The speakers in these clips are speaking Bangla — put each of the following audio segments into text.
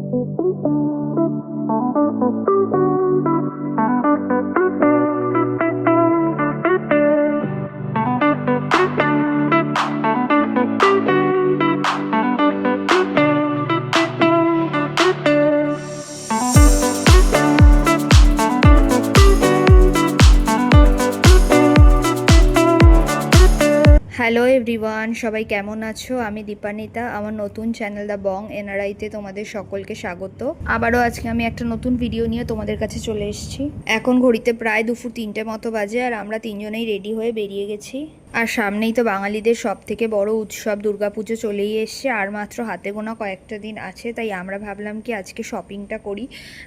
Thank you. হ্যালো এভরিওয়ান সবাই কেমন আছো? আমি দীপানিতা, আমার নতুন চ্যানেল দ্য বং এনআরআইতে তোমাদের সকলকে স্বাগত। আবারও আজকে আমি একটা নতুন ভিডিও নিয়ে তোমাদের কাছে চলে এসেছি। এখন ঘড়িতে প্রায় দুপুর তিনটে মতো বাজে আর আমরা তিনজনেই রেডি হয়ে বেরিয়ে গেছি। আর সামনেই তো বাঙালিদের সব থেকে বড় উৎসব, দুর্গাপুজো চলেই এসছে, আর মাত্র হাতে গোনা কয়েকটা দিন আছে, তাই আমরা ভাবলাম কি আজকে শপিংটা করি।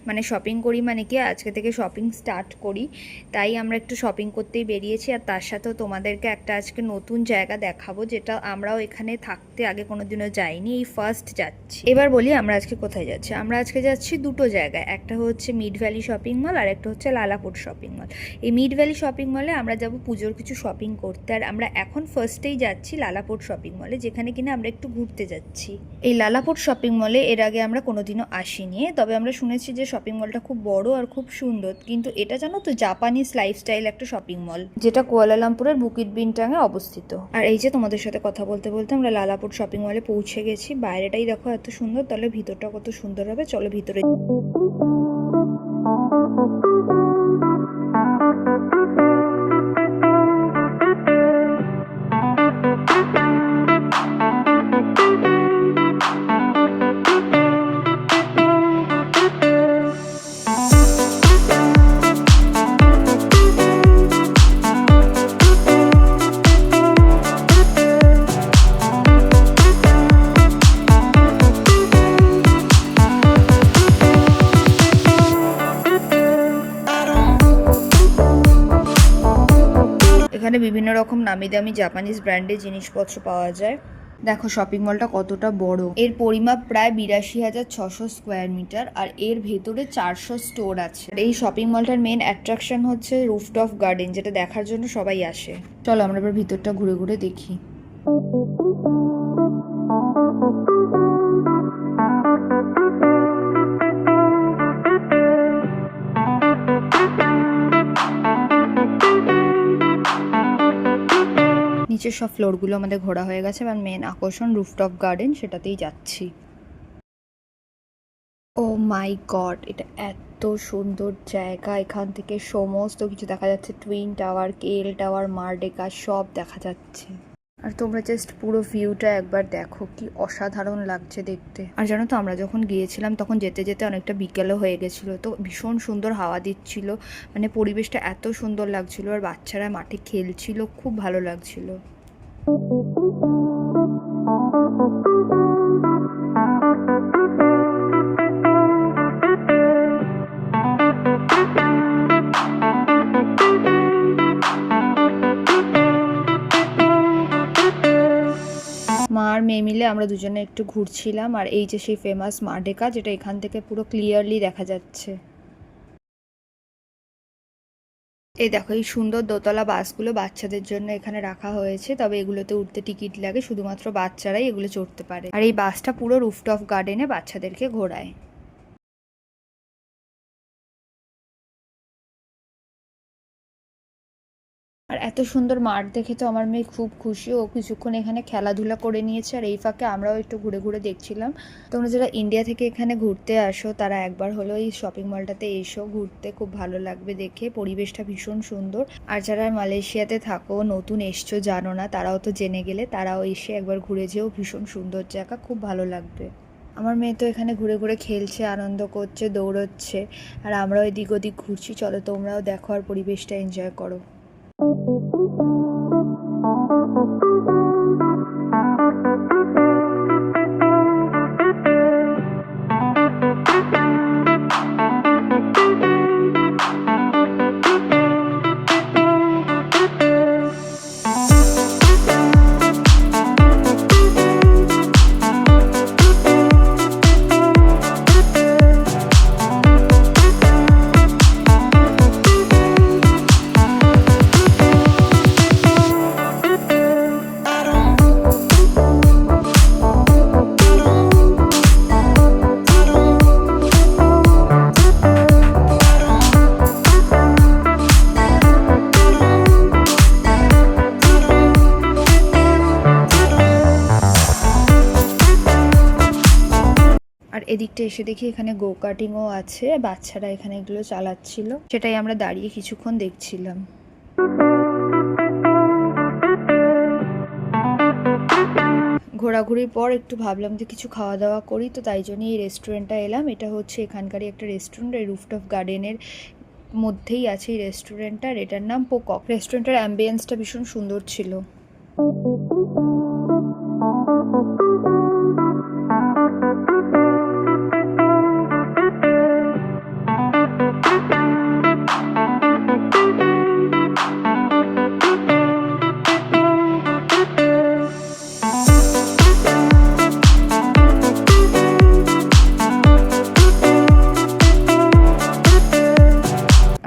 মানে শপিং করি মানে কি, আজকে থেকে শপিং স্টার্ট করি। তাই আমরা একটু শপিং করতেই বেরিয়েছি, আর তার সাথেও তোমাদেরকে একটা আজকে নতুন জায়গা দেখাবো, যেটা আমরাও এখানে থাকতে আগে কোনো দিনও যাইনি, এই ফার্স্ট যাচ্ছি। এবার বলি আমরা আজকে কোথায় যাচ্ছি? আমরা আজকে যাচ্ছি দুটো জায়গায়, একটা হচ্ছে মিড ভ্যালি শপিং মল আর একটা হচ্ছে লালাপুর শপিং মল এই মিড ভ্যালি শপিং মলে আমরা যাব পুজোর কিছু শপিং করতে, আর আমরা এখন ফার্স্টেই যাচ্ছি লালাপুর শপিং মলে যেখানে কিনা আমরা একটু ঘুরতে যাচ্ছি। এই লালাপুর শপিং মলে এর আগে আমরা কোনোদিনও আসিনি, তবে আমরা শুনেছি যে শপিং মলটা খুব বড় আর খুব সুন্দর, কিন্তু এটা জানো তো জাপানিজ লাইফস্টাইল একটা শপিং মল যেটা কুয়ালালামপুরের বুকিট বিনটাঙে অবস্থিত। আর এই যে তোমাদের সাথে কথা বলতে বলতে আমরা লালাপুর শপিং মলে পৌঁছে গেছি, বাইরেটাই দেখো এত সুন্দর, তাহলে ভিতরটা কত সুন্দর হবে, চলো ভিতরে এখানে বিভিন্ন রকম নামি দামি জাপানিজ ব্র্যান্ডের জিনিসপত্র পাওয়া যায়। দেখো শপিং মলটা কতটা বড়। এর পরিমাপ প্রায় বিরাশি হাজার ছশো স্কোয়ার মিটার আর এর ভেতরে চারশো স্টোর আছে। এই শপিং মলটার মেন অ্যাট্রাকশন হচ্ছে রুফটপ গার্ডেন যেটা দেখার জন্য সবাই আসে। চলো, আমরা এবার ভিতরটা ঘুরে ঘুরে দেখি। নিচের সব ফ্লোরগুলো আমাদের ঘোরা হয়ে গেছে, এবার মেন আকর্ষণ রুফটপ গার্ডেন সেটাতেই যাচ্ছি। ও মাই গড এটা এত সুন্দর জায়গা, এখান থেকে সমস্ত কিছু দেখা যাচ্ছে twin tower KL tower Merdeka সব দেখা যাচ্ছে। আর তোমরা জাস্ট পুরো ভিউটা একবার দেখো, কি অসাধারণ লাগছে দেখতে। আর জানো তো, আমরা যখন গিয়েছিলাম, তখন যেতে যেতে অনেকটা বিকেলও হয়ে গেছিল, তো ভীষণ সুন্দর হাওয়া দিচ্ছিল মানে পরিবেশটা এত সুন্দর লাগছিল, আর বাচ্চারা মাঠে খেলছিল, খুব ভালো লাগছিল। মা আর মেয়ে মিলে আমরা দুজনে একটু ঘুরছিলাম আর এই যে সেই ফেমাস মাডেকা যেটা এখান থেকে পুরো ক্লিয়ারলি দেখা যাচ্ছে। এই দেখো, এই সুন্দর দোতলা বাসগুলো বাচ্চাদের জন্য এখানে রাখা হয়েছে, তবে এগুলোতে উঠতে টিকিট লাগে, শুধুমাত্র বাচ্চারাই এগুলো চড়তে পারে। আর এই বাসটা পুরো রুফটপ গার্ডেনে বাচ্চাদেরকে ঘোরায়। আর এত সুন্দর মাঠ দেখে তো আমার মেয়ে খুব খুশি। ও কিছুক্ষণ এখানে খেলাধুলা করে নিয়েছে আর এই ফাঁকে আমরাও একটু ঘুরে ঘুরে দেখছিলাম। তোমরা যারা ইন্ডিয়া থেকে এখানে ঘুরতে আসো, তারা একবার হলো এই শপিং মলটাতে এসো। ঘুরতে খুব ভালো লাগবে দেখে। পরিবেশটা ভীষণ সুন্দর। আর যারা মালয়েশিয়াতে থাকো, নতুন এসছো, জানো না, তারাও তো জেনে গেলে, তারাও এসে একবার ঘুরে যেও। ভীষণ সুন্দর জায়গা, খুব ভালো লাগবে। আমার মেয়ে তো এখানে ঘুরে ঘুরে খেলছে, আনন্দ করছে, দৌড়চ্ছে। আর আমরাও এদিক ওদিক ঘুরছি। চলো তোমরাও দেখো আর পরিবেশটা এনজয় করো। 嗯嗯嗯嗯 এদিকটা এসে দেখি এখানে গো কাটিংও আছে, বাচ্চারা এখানে এগুলো চালাচ্ছিল। সেটাই আমরা দাঁড়িয়ে কিছুক্ষণ দেখছিলাম। ঘোরাঘুরির পর একটু ভাবলাম যে কিছু খাওয়া দাওয়া করি, তো তাই জন্য এই রেস্টুরেন্টটা এলাম। এটা হচ্ছে এখানকারই একটা রেস্টুরেন্ট এই রুফটপ গার্ডেনের মধ্যেই আছে এই রেস্টুরেন্টটা আর এটার নাম পোকক রেস্টুরেন্টের অ্যাম্বিয়েন্সটা ভীষণ সুন্দর ছিল।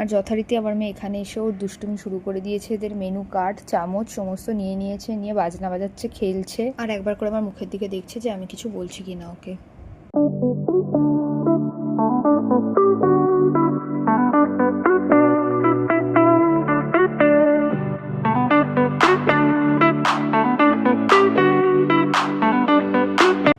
আর যথারীতি আমার মেয়ে এখানে এসেও দুষ্টুমি শুরু করে দিয়েছে। এদের মেনু কার্ড চামচ, সমস্ত নিয়ে নিয়েছে, নিয়ে বাজনা বাজাচ্ছে, খেলছে। আর একবার করে আমার মুখের দিকে দেখছে যে আমি কিছু বলছি কিনা ওকে।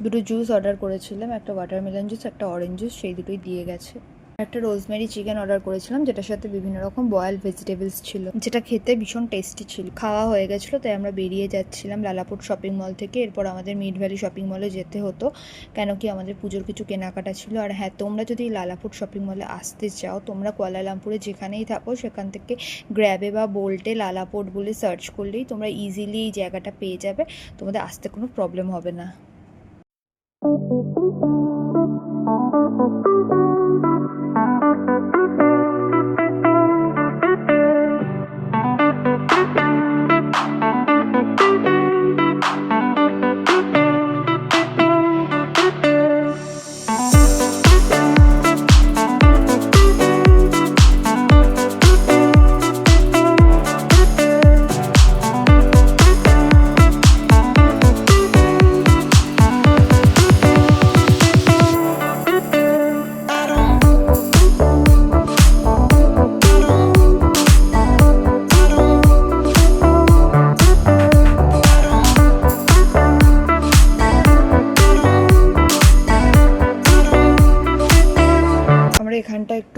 দুটো জুস অর্ডার করেছিলাম, একটা ওয়াটারমেলন জুস একটা অরেঞ্জ জুস সেই দুটোই দিয়ে গেছে। একটা রোজমেরি চিকেন অর্ডার করেছিলাম, যেটার সাথে বিভিন্ন রকম বয়েল ভেজিটেবলস ছিল। যেটা খেতে ভীষণ টেস্টি ছিল। খাওয়া হয়ে গেছিল, তাই আমরা বেরিয়ে যাচ্ছিলাম লালাপুর শপিং মল থেকে। এরপর আমাদের মিড ভ্যালি শপিং মলে যেতে হতো, কেন কি আমাদের পুজোর কিছু কেনাকাটা ছিল। আর হ্যাঁ তোমরা যদি লালাপুর শপিং মলে আসতে চাও, তোমরা কুয়ালালামপুরে যেখানেই থাকো, সেখান থেকে গ্র্যাবে বা বোল্টে লালাপোর্ট বলে সার্চ করলেই তোমরা ইজিলি এই জায়গাটা পেয়ে যাবে। তোমাদের আসতে কোনো প্রবলেম হবে না।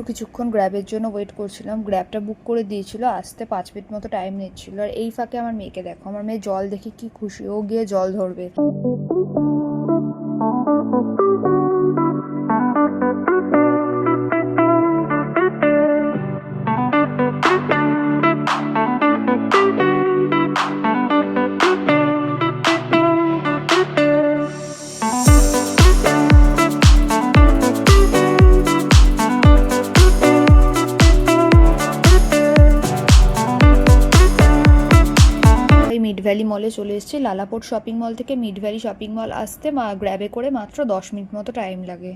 কিছুক্ষণ গ্র্যাবের জন্য ওয়েট করছিলাম। গ্র্যাবটা বুক করে দিয়েছিল, আসতে পাঁচ মিনিট মতো টাইম নিচ্ছিল। আর এই ফাঁকে আমার মেয়েকে দেখো, আমার মেয়ে জল দেখে কি খুশি, ও গিয়ে জল ধরবে। মিড ভ্যালি মলে চলে এসেছি। লালাপোর্ট শপিং মল থেকে মিড ভ্যালি শপিং মল আসতে মা গ্র্যাবে করে মাত্র দশ মিনিট মতো টাইম লাগে।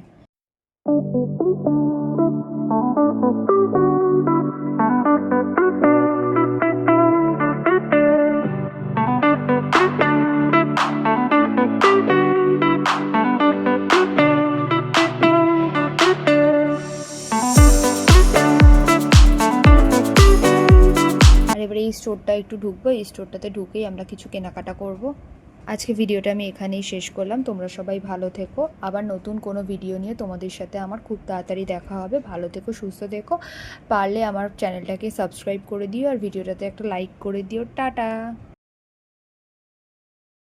স্টোরটা একটু ঢুকবো, এই স্টোরটাতে ঢুকেই আমরা কিছু কেনাকাটা করব। আজকে ভিডিওটা আমি এখানেই শেষ করলাম। তোমরা সবাই ভালো থেকো। আবার নতুন কোনো ভিডিও নিয়ে তোমাদের সাথে আমার খুব তাড়াতাড়ি দেখা হবে। ভালো থেকো, সুস্থ থেকো। পারলে আমার চ্যানেলটাকে সাবস্ক্রাইব করে দিও আর ভিডিওটাতে একটা লাইক করে দিও। টাটা!